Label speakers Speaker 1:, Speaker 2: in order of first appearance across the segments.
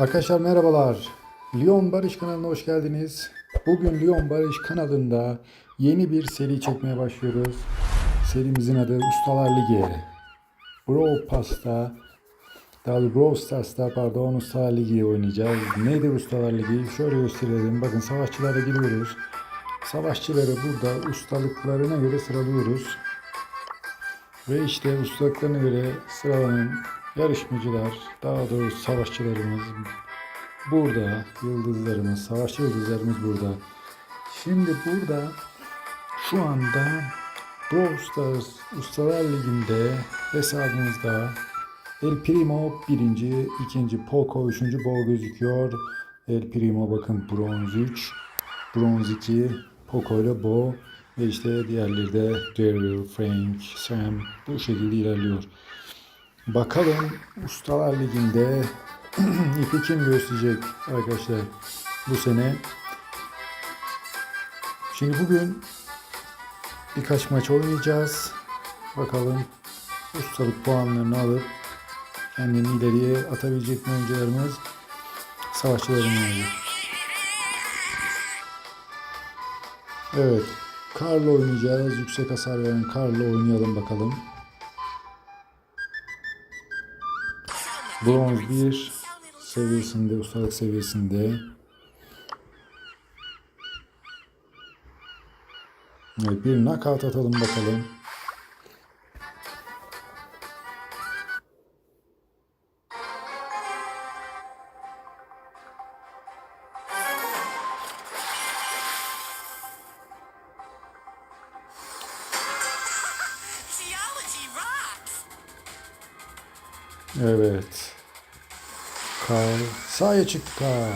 Speaker 1: Arkadaşlar merhabalar. Lyon Barış kanalına hoş geldiniz. Bugün Lyon Barış kanalında yeni bir seri çekmeye başlıyoruz. Serimizin adı Ustalar Ligi. Brawl Pass'ta, daha Brawl Stars'ta pardon Ustalar Ligi oynayacağız. Nedir Ustalar Ligi? Şöyle gösterelim. Bakın savaşçılara giriyoruz. Savaşçıları burada ustalıklarına göre sıralıyoruz. Ve işte ustalıklarına göre sıralanan yarışmacılar, daha doğrusu savaşçılarımız burada. Yıldızlarımız, savaşçı yıldızlarımız burada. Şimdi burada şu anda Brawl Stars Ustalar Ligi'nde hesabımızda El Primo birinci, ikinci Poco, üçüncü Bo gözüküyor. El Primo bakın bronz 3, bronz 2, Poco ile Bo ve işte diğerleri de Daryl, Frank, Sam bu şekilde ilerliyor. Bakalım Ustalar Ligi'nde ipi kim gösterecek arkadaşlar bu sene. Şimdi bugün birkaç maç oynayacağız. Bakalım ustalık puanlarını alıp kendini ileriye atabilecek mi oyuncularımız savaşçılarımız. Evet. Karla oynayacağız. Yüksek hasar veren Karla oynayalım bakalım. Bronz 1 seviyesinde, ustalık seviyesinde. Evet, bir knockout atalım bakalım. Evet. Kar. Sahaya çıktı kar.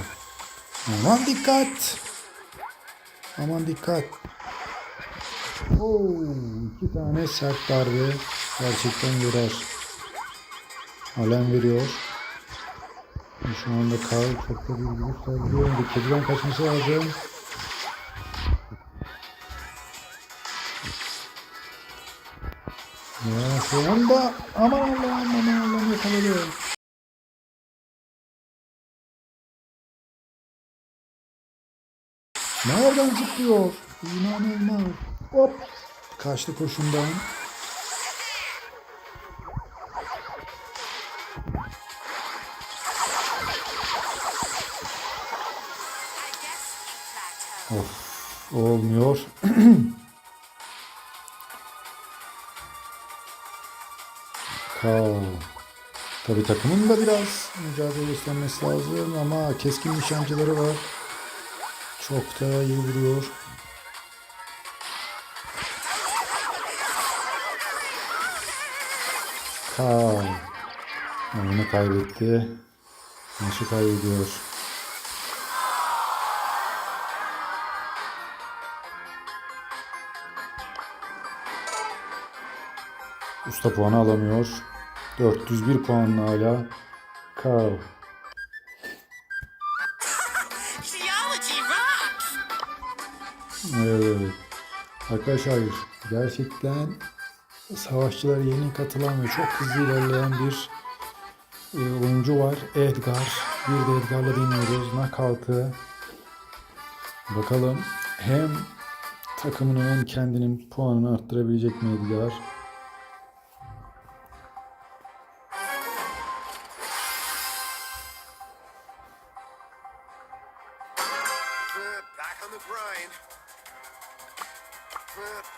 Speaker 1: Aman dikkat. Aman dikkat. Oo, iki tane sert darbe. Gerçekten yorar. Alem veriyor. Şu anda kar çok da bir güç sergiliyor. Kediden kaçması lazım. Ya anda aman Allah'ım aman Allah'ım yakaladı. Nereden zıplıyor? İnanılmaz. Hop. Kaçtı koşundan. Of. Olmuyor. Kal. Tabi takımın da biraz mücadele göstermesi lazım ama keskin nişancıları var. Çok da iyi vuruyor. Kal. Oyunu kaybetti. Maçı kaybediyor. Usta puanı alamıyor. 401 puanla hala Carl. Evet. Arkadaşlar gerçekten savaşçılara yeni katılan ve çok hızlı ilerleyen bir e, oyuncu var. Edgar. Bir de Edgar'la dinliyoruz. Knockout'ı. Bakalım hem takımının hem kendinin puanını arttırabilecek mi Edgar?
Speaker 2: Back on the grind.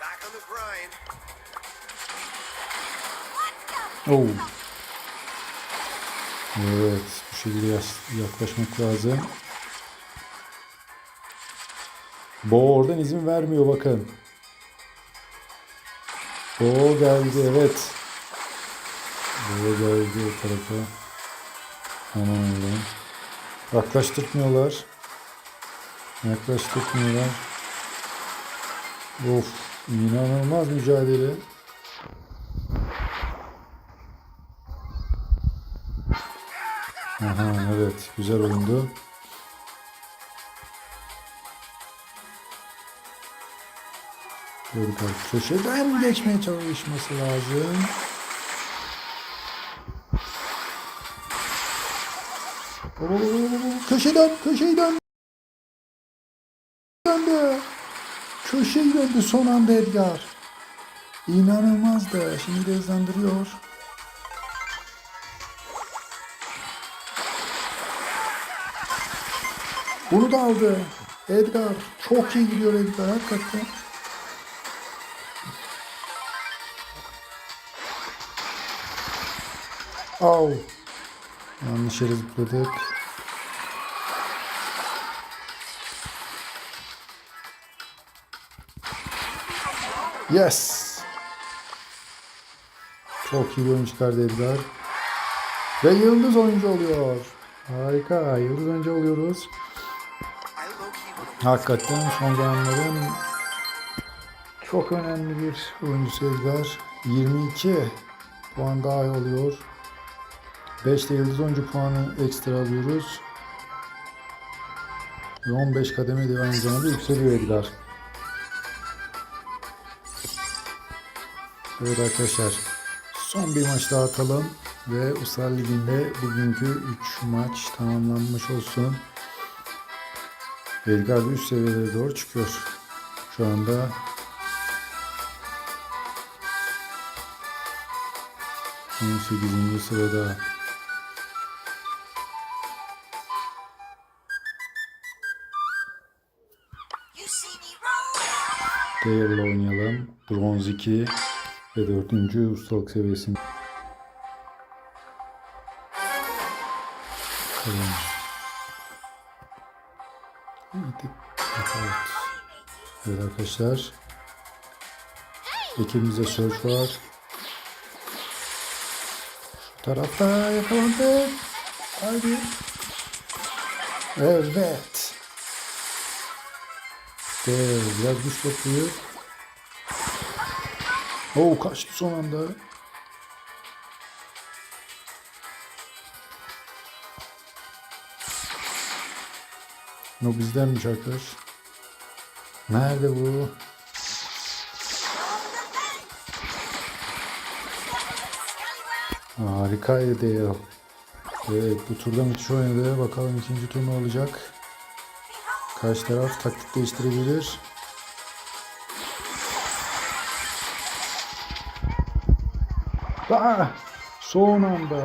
Speaker 2: Back on the grind.
Speaker 1: Oh. Evet, bu şekilde yaklaşmak lazım. Bo oradan izin vermiyor bakın. Bo geldi evet. Bo geldi o tarafa. Aman Allah'ım. Yaklaştırmıyorlar. Yaklaştırmıyorlar. Of inanılmaz mücadele. Aha evet güzel oyundu. Kalk köşeden geçmeye çalışması lazım. Oo, köşeden, köşeden. Döndü. Köşeyi döndü son anda Edgar. İnanılmazdı. Şimdi de hızlandırıyor. Bunu da aldı. Edgar. Çok iyi gidiyor Edgar hakikaten. Au. Yanlış yere zıpladık. Yes. Çok iyi bir oyun çıkardı Edgar. Ve yıldız oyuncu oluyor. Harika. Yıldız oyuncu oluyoruz. Hakikaten son zamanların çok önemli bir oyuncusu Edgar. 22 puan daha oluyor. 5 de yıldız oyuncu puanı ekstra alıyoruz. Ve 15 kademe de aynı zamanda yükseliyor Edgar. Evet arkadaşlar son bir maç daha atalım ve Uluslar Ligi'nde bugünkü 3 maç tamamlanmış olsun. Da üst seviyelere doğru çıkıyor. Şu anda on sekizinci sırada. Değerli oynayalım. Bronz 2 ve 4. ustalık seviyesinde. Evet. Evet. Arkadaşlar. Ekibimizde search var. Şu tarafta yakalandık. Haydi. Evet. İşte biraz güç topluyor. Oo kaçtı son anda. O bizdenmiş arkadaş. Nerede bu? Harikaydı Dale. Evet bu turda müthiş oynadı. Bakalım ikinci tur ne olacak? Karşı taraf taktik değiştirebilir. Ah! Son anda.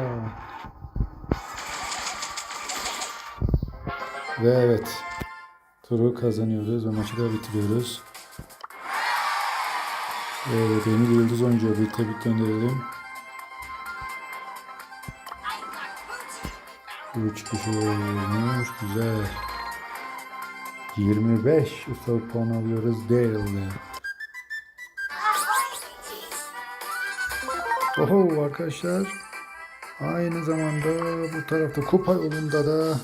Speaker 1: Ve evet. Turu kazanıyoruz ve maçı da bitiriyoruz. Evet, bir yıldız oyuncuya bir tebrik gönderelim. 3 kişi olmuş. Güzel. 25 ustalık puan alıyoruz Dale'de. Oho arkadaşlar. Aynı zamanda bu tarafta kupa yolunda da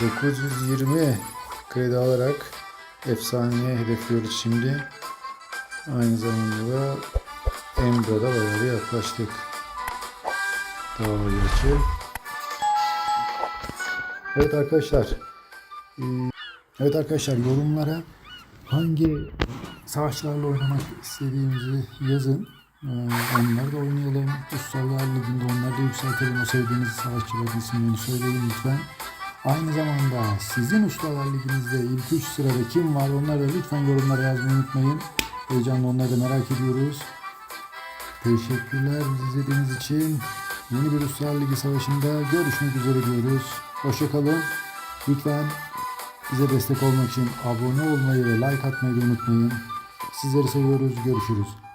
Speaker 1: 920 kredi alarak efsaneye hedefliyoruz şimdi. Aynı zamanda da Emre'de bayağı yaklaştık. Daha gerçi. Evet arkadaşlar. Ee, Evet arkadaşlar yorumlara hangi savaşlarla oynamak istediğimizi yazın. Ee, onları da oynayalım. Ustalar Ligi'nde onları da yükseltelim. O sevdiğiniz savaşçıların isimlerini söyleyin lütfen. Aynı zamanda sizin Ustalar Ligi'nizde ilk 3 sırada kim var onları da lütfen yorumlara yazmayı unutmayın. Heyecanla onları da merak ediyoruz. Teşekkürler izlediğiniz için. Yeni bir Ustalar Ligi savaşında görüşmek üzere diyoruz. Hoşçakalın. Lütfen bize destek olmak için abone olmayı ve like atmayı da unutmayın. Sizleri seviyoruz. Görüşürüz.